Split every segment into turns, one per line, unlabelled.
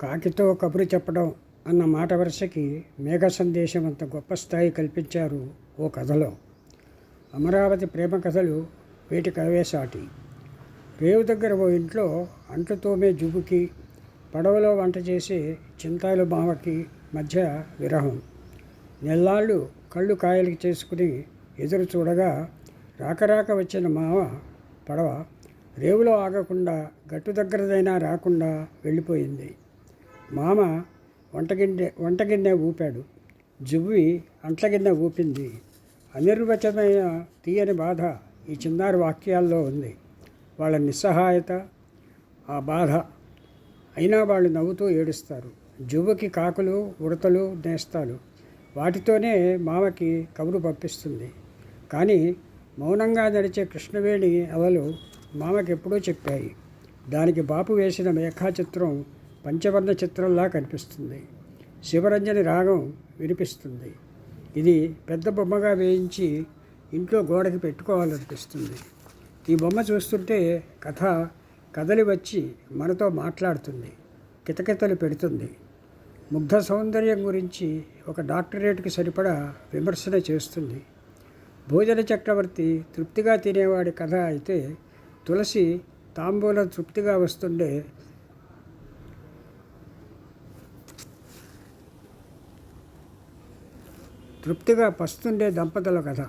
కాకితో కబురు చెప్పడం అన్న మాట వరుసకి మేఘ సందేశం అంత గొప్ప స్థాయి కల్పించారు ఓ కథలో. అమరావతి ప్రేమ కథలు వీటి కవే సాటి రేవు దగ్గర ఓ ఇంట్లో అంట్లు తోమే జుబుకి పడవలో వంట చేసే చింతాలు మావకి మధ్య విరహం. నెల్లాళ్ళు కళ్ళు కాయలకి చేసుకుని ఎదురు చూడగా రాకరాక వచ్చిన మావ పడవ రేవులో ఆగకుండా గట్టు దగ్గరదైనా రాకుండా వెళ్ళిపోయింది. మామ వంటగిన్నె వంటగిన్నె ఊపాడు. జువ్వి అంట్లగిన్నె ఊపింది. అనిర్వచమైన తీయని బాధ ఈ చిన్నారి వాక్యాల్లో ఉంది. వాళ్ళ నిస్సహాయత ఆ బాధ అయినా వాళ్ళు నవ్వుతూ ఏడుస్తారు. జువ్వకి కాకులు ఉడతలు నేస్తాలు. వాటితోనే మామకి కబురు పంపిస్తుంది. కానీ మౌనంగా నడిచే కృష్ణవేణి అవలు మామకెప్పుడూ చెప్పాయి. దానికి బాపు వేసిన మేఘాచిత్రం పంచవర్ణ చిత్రంలా కనిపిస్తుంది. శివరంజని రాగం వినిపిస్తుంది. ఇది పెద్ద బొమ్మగా వేయించి ఇంట్లో గోడకి పెట్టుకోవాలనిపిస్తుంది. ఈ బొమ్మ చూస్తుంటే కథ కదలి వచ్చి మనతో మాట్లాడుతుంది. కితకితలు పెడుతుంది. ముగ్ధ సౌందర్యం గురించి ఒక డాక్టరేట్కి సరిపడా విమర్శన చేస్తుంది. భోజన చక్రవర్తి తృప్తిగా తినేవాడి కథ అయితే తులసి తాంబూలం తృప్తిగా వస్తుండే తృప్తిగా పస్తుండే దంపతుల కథ.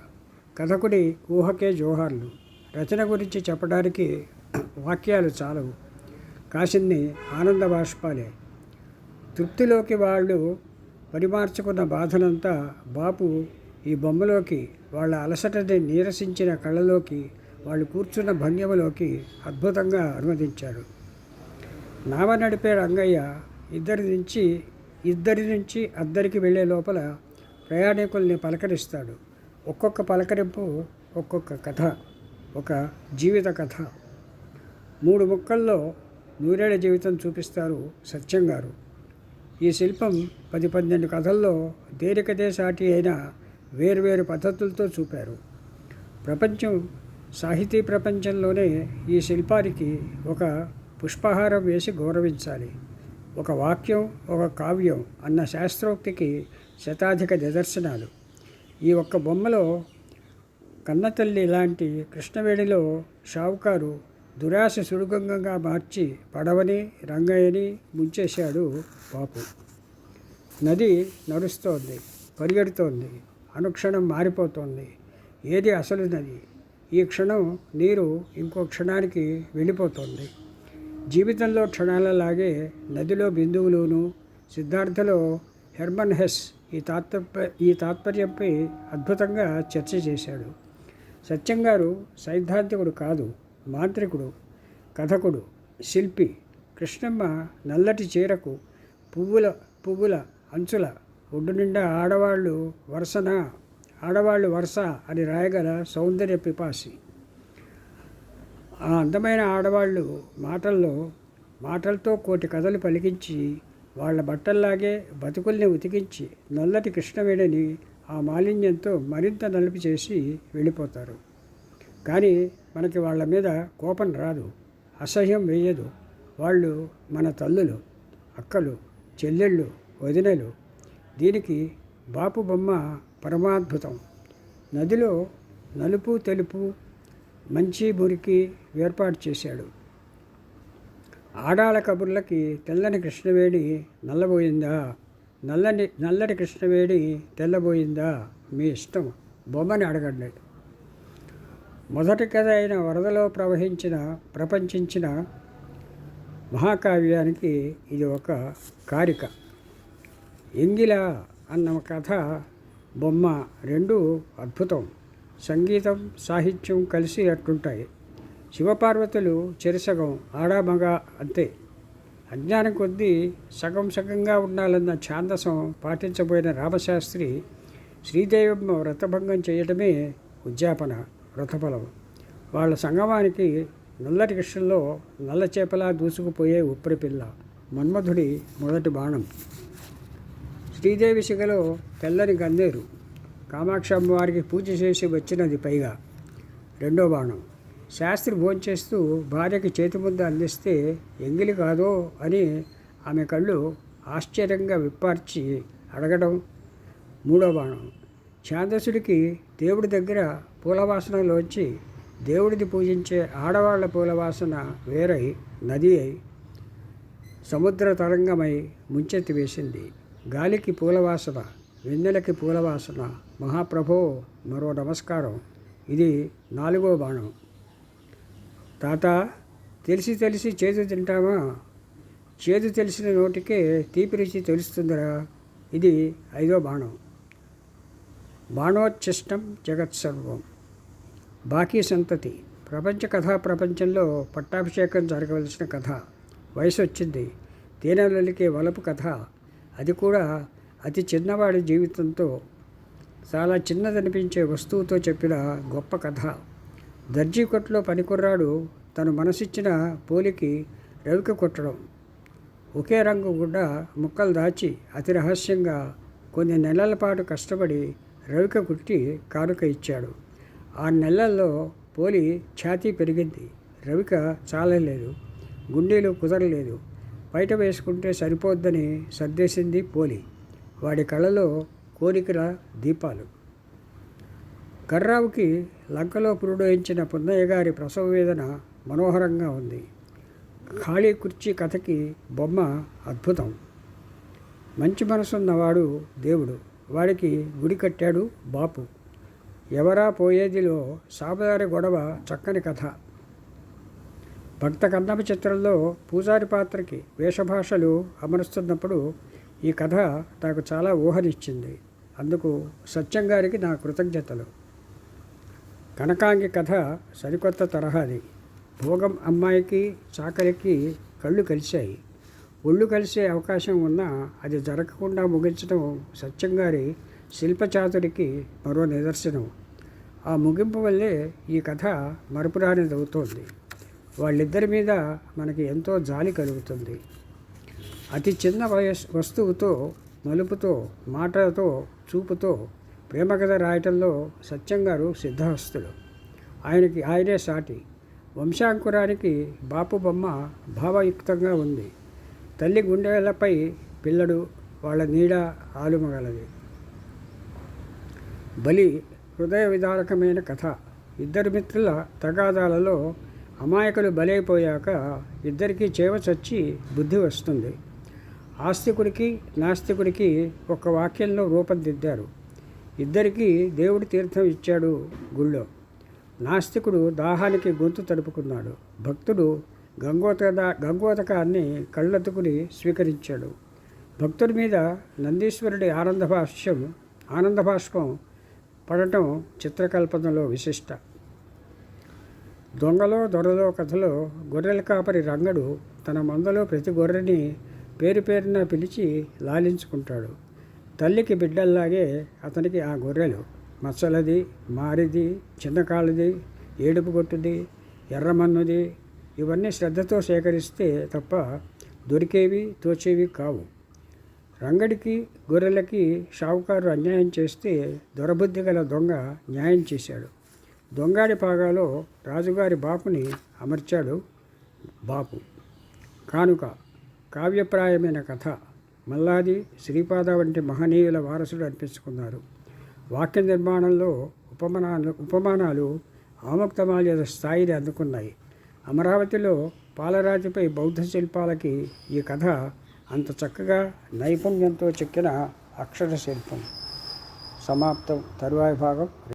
కథకుడి ఊహకే జోహార్లు. రచన గురించి చెప్పడానికి వాక్యాలు చాలవు. కాసిన్ని ఆనంద బాష్పాలే. తృప్తిలోకి వాళ్ళు పరిమార్చుకున్న బాధనంతా బాపు ఈ బొమ్మలోకి వాళ్ళ అలసటని నీరసించిన కళ్ళలోకి వాళ్ళు కూర్చున్న భంగిమలోకి అద్భుతంగా అనువదించారు. నావ నడిపే రంగయ్య ఇద్దరి నుంచి ఇద్దరి నుంచి అద్దరికి వెళ్ళే లోపల ప్రయాణికుల్ని పలకరిస్తాడు. ఒక్కొక్క పలకరింపు ఒక్కొక్క కథ ఒక జీవిత కథ. మూడు ముక్కల్లో నూరేళ్ళ జీవితం చూపిస్తారు సత్యం గారు. ఈ శిల్పం పది పన్నెండు కథల్లో దేనికదే సాటి అయిన వేర్వేరు పద్ధతులతో చూపారు. ప్రపంచం సాహితీ ప్రపంచంలోనే ఈ శిల్పానికి ఒక పుష్పహారం వేసి గౌరవించాలి. ఒక వాక్యం ఒక కావ్యం అన్న శాస్త్రోక్తికి శతాధిక నిదర్శనాలు. ఈ ఒక్క బొమ్మలో కన్నతల్లి లాంటి కృష్ణవేణిలో షావుకారు దురాశ సుడుగంగంగా మార్చి పడవని రంగయ్యని ముంచేశాడు బాపు. నది నడుస్తోంది పరిగెడుతోంది అనుక్షణం మారిపోతోంది. ఏది అసలు నది? ఈ క్షణం నీరు ఇంకో క్షణానికి వెళ్ళిపోతుంది. జీవితంలో క్షణాలలాగే నదిలో బిందువులోను సిద్ధార్థలో హెర్మన్ హెస్ ఈ తాత్పర్య ఈ తాత్పర్యంపై అద్భుతంగా చర్చ చేశాడు. సత్యం గారు సైద్ధాంతికుడు కాదు మాంత్రికుడు కథకుడు శిల్పి. కృష్ణమ్మ నల్లటి చీరకు పువ్వుల పువ్వుల అంచుల ఒడ్డు నిండా ఆడవాళ్ళు వరుసన ఆడవాళ్ళు వరుస అని రాయగల సౌందర్య పిపాసి. ఆ అందమైన ఆడవాళ్ళు మాటల్లో మాటలతో కోటి కథలు పలికించి వాళ్ళ బట్టల్లాగే బతుకుల్ని ఉతికించి నల్లటి కృష్ణవేణిని ఆ మాలిన్యంతో మరింత నలుపు చేసి వెళ్ళిపోతారు. కానీ మనకి వాళ్ళ మీద కోపం రాదు అసహ్యం వేయదు. వాళ్ళు మన తల్లులు అక్కలు చెల్లెళ్ళు వదినలు. దీనికి బాపు బొమ్మ పరమాద్భుతం. నదిలో నలుపు తెలుపు మంచి మురికి ఏర్పాటు చేశాడు. ఆడాల కబుర్లకి తెల్లని కృష్ణవేణి నల్లబోయిందా? నల్లని నల్లటి కృష్ణవేణి తెల్లబోయిందా? మీ ఇష్టం బొమ్మని అడగండి. మొదటి కథ అయిన వరదలో ప్రవహించిన ప్రపంచించిన మహాకావ్యానికి ఇది ఒక కారిక. ఎంగిల అన్న కథ బొమ్మ రెండు అద్భుతం. సంగీతం సాహిత్యం కలిసి అట్టుంటాయి. శివపార్వతులు చెరిసగం ఆడామగ అంతే. అజ్ఞానం కొద్దీ సగం సగంగా ఉండాలన్న ఛాందసం పాటించబోయిన రామశాస్త్రి శ్రీదేవమ్మ వ్రతభంగం చేయటమే ఉద్యాపన వ్రతఫలం. వాళ్ళ సంగమానికి నల్లటి కృష్ణలో నల్ల చేపలా దూసుకుపోయే ఉప్పరి పిల్ల మన్మధుడి మొదటి బాణం. శ్రీదేవి శిఖలో తెల్లని గందేరు కామాక్షమ్మ వారికి పూజ చేసి వచ్చినది పైగా. రెండో బాణం. శాస్త్రి భోంచేస్తూ భార్యకి చేతిముద్ద అందిస్తే ఎంగిలి కాదో అని ఆమె కళ్ళు ఆశ్చర్యంగా విప్పార్చి అడగడం మూడో బాణం. ఛాందసుడికి దేవుడి దగ్గర పూలవాసనలోంచి దేవుడిది పూజించే ఆడవాళ్ళ పూలవాసన వేరై నది అయి సముద్ర తరంగమై ముంచెత్తి వేసింది. గాలికి పూలవాసన వెన్నెలకి పూలవాసన మహాప్రభో మరో నమస్కారం. ఇది నాలుగో బాణం. తాత తెలిసి తెలిసి చేదు తింటామా చేదు తెలిసిన నోటికే తీపి రుచి తెలుస్తుందిరా. ఇది ఐదో బాణం. బాణోచ్ఛిష్టం జగత్సర్వం. బాకీ సంతతి. ప్రపంచ కథా ప్రపంచంలో పట్టాభిషేకం జరగవలసిన కథ. వయసు వచ్చింది. తేనెలలికే వలపు కథ. అది కూడా అతి చిన్నవాడి జీవితంతో చాలా చిన్నదనిపించే వస్తువుతో చెప్పిన గొప్ప కథ. దర్జీ కొట్లో పనికుర్రాడు తను మనసిచ్చిన పోలికి రవిక కొట్టడం. ఒకే రంగు గుడ్డ ముక్కలు దాచి అతి రహస్యంగా కొన్ని నెలల పాటు కష్టపడి రవిక కుట్టి కానుక ఇచ్చాడు. ఆ నెలల్లో పోలి ఛాతీ పెరిగింది. రవిక చాలలేదు. గుండెలు కుదరలేదు. బయట వేసుకుంటే సరిపోద్దని సర్దేసింది పోలి. వాడి కళ్ళలో కోరికల దీపాలు. కర్రావుకి లంకలో పురుడోయించిన పున్నయ్య గారి ప్రసవ వేదన మనోహరంగా ఉంది. ఖాళీ కుర్చీ కథకి బొమ్మ అద్భుతం. మంచి మనసున్నవాడు దేవుడు. వాడికి గుడి కట్టాడు బాపు. ఎవరా పోయేదిలో సాపదారి గొడవ చక్కని కథ. భక్త కన్నప చిత్రంలో పూజారి పాత్రకి వేషభాషలు అమరుస్తున్నప్పుడు ఈ కథ నాకు చాలా ఊహనిచ్చింది. అందుకు సత్యం గారికి నా కృతజ్ఞతలు. కనకాంగి కథ సరికొత్త తరహాది భోగం అమ్మాయికి చాకలికి కళ్ళు కలిశాయి. ఒళ్ళు కలిసే అవకాశం ఉన్నా అది జరగకుండా ముగించడం సత్యంగారి శిల్పచాతురికి మరో నిదర్శనం. ఆ ముగింపు వల్లే ఈ కథ మరపురానిది అవుతోంది వాళ్ళిద్దరి మీద మనకి ఎంతో జాలి కలుగుతుంది. అతి చిన్న వయస్ వస్తువుతో మలుపుతో మాటలతో చూపుతో ప్రేమ కథ రాయటంలో సత్యం గారు సిద్ధహస్తులు. ఆయనకి ఆయనే సాటి. వంశాంకురానికి బాపు బొమ్మ భావయుక్తంగా ఉంది. తల్లి గుండెలపై పిల్లడు వాళ్ళ నీడ ఆలుమగలది. బలి హృదయ విదారకమైన కథ. ఇద్దరు మిత్రుల తగాదాలలో అమాయకులు బలైపోయాక ఇద్దరికీ చేవ చచ్చి బుద్ధి వస్తుంది. ఆస్తికుడికి నాస్తికుడికి ఒక వాక్యంలో రూపొందిద్దారు ఇద్దరికీ దేవుడి తీర్థం ఇచ్చాడు గుళ్ళో. నాస్తికుడు దాహానికి గొంతు తడుపుకున్నాడు. భక్తుడు గంగోత గంగోతకాన్ని కళ్ళెత్తుకుని స్వీకరించాడు. భక్తుడి మీద నందీశ్వరుడి ఆనంద భాష్యం ఆనంద భాష్పం పడటం చిత్రకల్పనలో విశిష్ట. దొంగలో దొరలో కథలో గొర్రెల కాపరి రంగడు తన మందలో ప్రతి గొర్రెని పేరు పేరున పిలిచి లాలించుకుంటాడు. తల్లికి బిడ్డల్లాగే అతనికి ఆ గొర్రెలు. మచ్చలది మారిది చిన్నకాళ్ళది ఏడుపు కొట్టుది ఎర్రమన్నుది ఇవన్నీ శ్రద్ధతో సేకరిస్తే తప్ప దొరికేవి తోచేవి కావు. రంగడికి గొర్రెలకి షావుకారు అన్యాయం చేస్తే దొరబుద్ధి గల దొంగ న్యాయం చేశాడు. దొంగాడి పాగాలో రాజుగారి బాపుని అమర్చాడు బాపు. కానుక కావ్యప్రాయమైన కథ. మల్లాది శ్రీపాద వంటి మహనీయుల వారసుడు అనిపించుకున్నారు. వాక్య నిర్మాణంలో ఉపమానాలు ఉపమానాలు ఆముక్తమాల్యద స్థాయిని అందుకున్నాయి. అమరావతిలో పాలరాజుపై బౌద్ధ శిల్పాలకి ఈ కథ అంత చక్కగా నైపుణ్యంతో చెక్కిన అక్షర శిల్పం. సమాప్తం. తరువాయి భాగం.